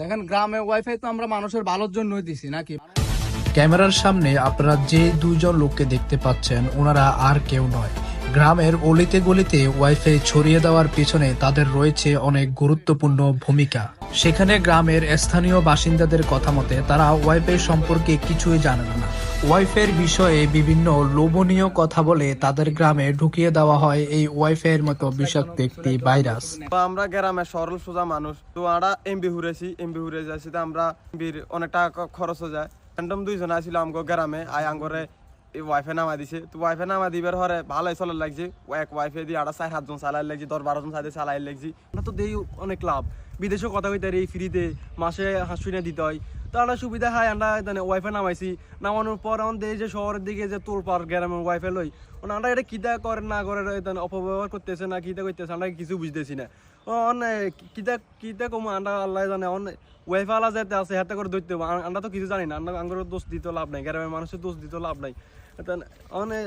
দেখেন, গ্রামে ওয়াইফাই তো আমরা মানুষের ভালোর জন্যই দিছি, নাকি? ক্যামেরার সামনে আপনারা যে দুইজন লোককে দেখতে পাচ্ছেন, ওনারা আর কেউ নয়। গ্রামের অলিতে গলিতে ওয়াইফাই ছড়িয়ে দেওয়ার পিছনে তাদের রয়েছে অনেক গুরুত্বপূর্ণ ভূমিকা। সেখানে গ্রামের স্থানীয় বাসিন্দাদের কথা মতে, তারা ওয়াইফাই সম্পর্কে কিছুই জানেন না। ওয়াইফাইয়ের বিষয়ে বিভিন্ন লোভনীয় কথা বলে তাদের গ্রামে ঢুকিয়ে দেওয়া হয় এই ওয়াইফাইয়ের মতো বিষাক্ত একটি ভাইরাস। আমরা গ্রামের সরল সোজা মানুষ। তো আমরা এমবি হুরেছি, এমবি হুরে যাচ্ছি আমরা অনেক টাকা খরচ হয়ে যায়। দুইজন আসছিল আমগো গ্রামে, আই আঙ্গরে এই ওয়াইফে নামা দিছে। তো ওয়াইফে নামা দিবার হরে ভালোই চলার লাগছে। এক ওয়াইফে দিয়ে আরও চার সাতজন চালাই লাগছে, দশ, বারো জন সাথে চালাই লাগছে। আমরা তো দেই অনেক লাভ। বিদেশেও কথা কইতে এই ফ্রিতে মাসে হাসুইনা দিতে হয়। তো আমরা সুবিধা হয়, আমরা এখানে ওয়াইফাই নামাইছি। নামানোর পর দেই যে শহরের দিকে যে তোর পার গ্রামের ওয়াইফাই লই আমরা এটা কিতা করে না করে অপব্যবহার করতেছে না, কিতা করতেছে, আমরা কিছু বুঝতেছি না। অন কিতা কিতা কম, আমরা আল্লাহ জানে অন ওয়াইফাই আলা যেতে আছে, হাতে করে ধরতে আমরা তো কিছু জানি না, আমরা আঙ্গুর দোষ দিতে লাভ নাই, গ্রামের মানুষের দোষ দিতে লাভ নাই। অনে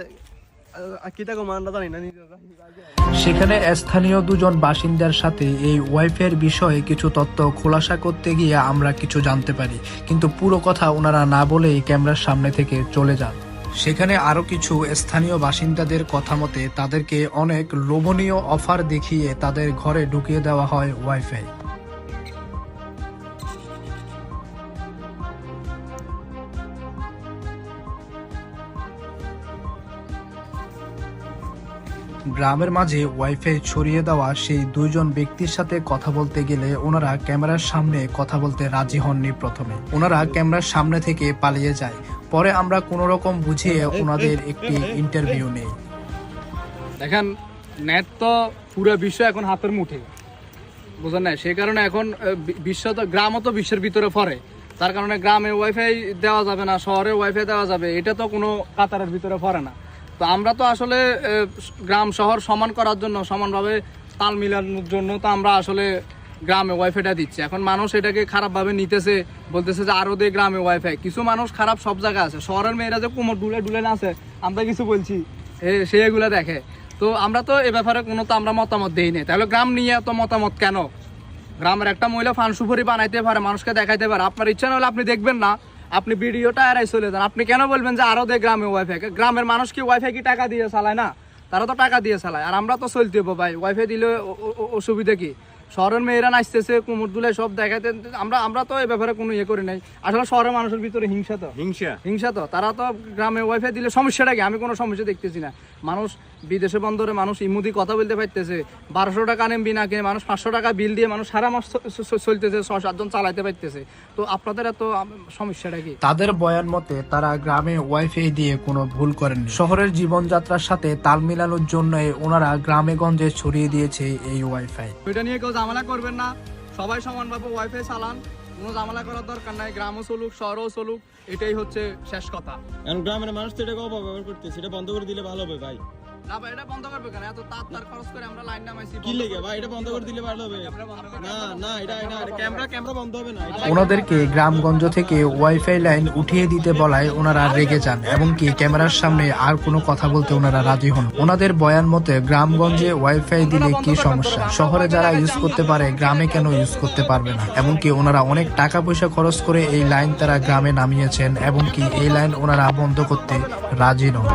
সেখানে স্থানীয় দুজন বাসিন্দার সাথে এই ওয়াইফাইয়ের বিষয়ে কিছু তথ্য খোলাসা করতে গিয়ে আমরা কিছু জানতে পারি কিন্তু পুরো কথা ওনারা না বলেই ক্যামেরার সামনে থেকে চলে যান সেখানে আরও কিছু স্থানীয় বাসিন্দাদের কথা মতে তাদেরকে অনেক লোভনীয় অফার দেখিয়ে তাদের ঘরে ঢুকিয়ে দেওয়া হয় ওয়াইফাই গ্রামের মাঝে ওয়াইফাই ছড়িয়ে দেওয়া সেই দুইজন ব্যক্তির সাথে কথা বলতে গেলে ওনারা ক্যামেরার সামনে কথা বলতে রাজি হননি প্রথমে। ওনারা ক্যামেরার সামনে থেকে পালিয়ে যায়। পরে আমরা কোনো রকম বুঝিয়ে ওনাদের একটি ইন্টারভিউ নেই। দেখেন নেট তো পুরো বিশ্ব এখন হাতের মুঠে। বুঝলেন না সেই কারণে এখন বিশ্ব তো গ্রামও তো বিশ্বের ভিতরে পড়ে। তার কারণে গ্রামে ওয়াইফাই দেওয়া যাবে না শহরে ওয়াইফাই দেওয়া যাবে। এটা তো কোনো কাতারের ভিতরে পড়ে না। তো আমরা তো আসলে গ্রাম শহর সমান করার জন্য সমানভাবে তাল মিলানোর জন্য তো আমরা আসলে গ্রামে ওয়াইফাইটা দিচ্ছি। এখন মানুষ এটাকে খারাপভাবে নিতেছে বলতেছে যে আরও দে গ্রামে ওয়াইফাই কিছু মানুষ খারাপ সব জায়গায় আছে। শহরের মেয়েরা যে কোমর ডুলে ডুলে না আছে আমরা কিছু বলছি এ, সে এগুলা দেখে। তো আমরা তো এ ব্যাপারে কোনো তো আমরা মতামত দেই নাই। তাহলে গ্রাম নিয়ে এত মতামত কেন? গ্রামের একটা মহিলা ফান বানাইতে পারে মানুষকে দেখাইতে পারে। আপনার ইচ্ছা না হলে আপনি দেখবেন না। আপনি ভিডিওটা এরাই চলে যান। আপনি কেন বলবেন যে আরও দে গ্রামে ওয়াইফাই গ্রামের মানুষ কি ওয়াইফাই কি টাকা দিয়ে চালায় না? তারা তো টাকা দিয়ে চালায়। আর আমরা তো চলতে হব ভাই। ওয়াইফাই দিলে অসুবিধা কি? শহরের মেয়েরা নাচতেছে কুমুর দুলে সব দেখাইতে আমরা আমরা তো এই ব্যাপারে কোনো ইয়ে করি নাই। আসলে শহরের মানুষের ভিতরে হিংসা তো। হিংসা। হিংসা তো। তারা তো গ্রামে ওয়াইফাই দিলে সমস্যাটা কি? আমি কোনো সমস্যা দেখতেছি না। মানুষ বিদেশে বন্দরে মানুষ ইমুদি কথা বলতে পারতেছে বারোশো টাকা নেমবি না কিনে মানুষ পাঁচশো টাকা বিল দিয়ে মানুষ সারা মাস চলতেছে ছ সাতজন চালাইতে পারতেছে। তো আপনাদের এত সমস্যাটা কি? তাদের বয়ান মতে তারা গ্রামে ওয়াইফাই দিয়ে কোনো ভুল করেননি। শহরের জীবনযাত্রার সাথে তাল মিলানোর জন্য ওনারা গ্রামে গঞ্জে ছড়িয়ে দিয়েছে এই ওয়াইফাই। ওইটা নিয়ে কেউ ঝামেলা করবেন না। সবাই সমানভাবে ওয়াইফাই চালান কোনো ঝামেলা করার দরকার নাই। গ্রামও চলুক শহরও চলুক এটাই হচ্ছে শেষ কথা। এখন গ্রামের মানুষ তো এটাকে অপব্যবহার করতে সেটা বন্ধ করে দিলে ভালো হবে ভাই। না ভাই এটা বন্ধ করবে কেন? এত তার তার খরচ করে আমরা লাইন নামাইছি কি লেগে ভাই? এটা বন্ধ করে দিলে ভালো হবে। না না এটা এটা ক্যামেরা ক্যামেরা বন্ধ হবে না। ওনাদেরকে গ্রামগঞ্জ থেকে ওয়াইফাই লাইন উঠিয়ে দিতে বলায় ওনারা রেগে যান এবং কি ক্যামেরার সামনে আর কোনো কথা বলতে ওনারা রাজি হন। ওনাদের বয়ান মতে গ্রামগঞ্জে ওয়াইফাই দিলে কি সমস্যা? শহরে যারা ইউজ করতে পারে গ্রামে কেন ইউজ করতে পারবে না? এমনকি ওনারা অনেক টাকা পয়সা খরচ করে এই লাইন তারা গ্রামে নামিয়েছেন এবং কি এই লাইন ওনারা বন্ধ করতে রাজি নন।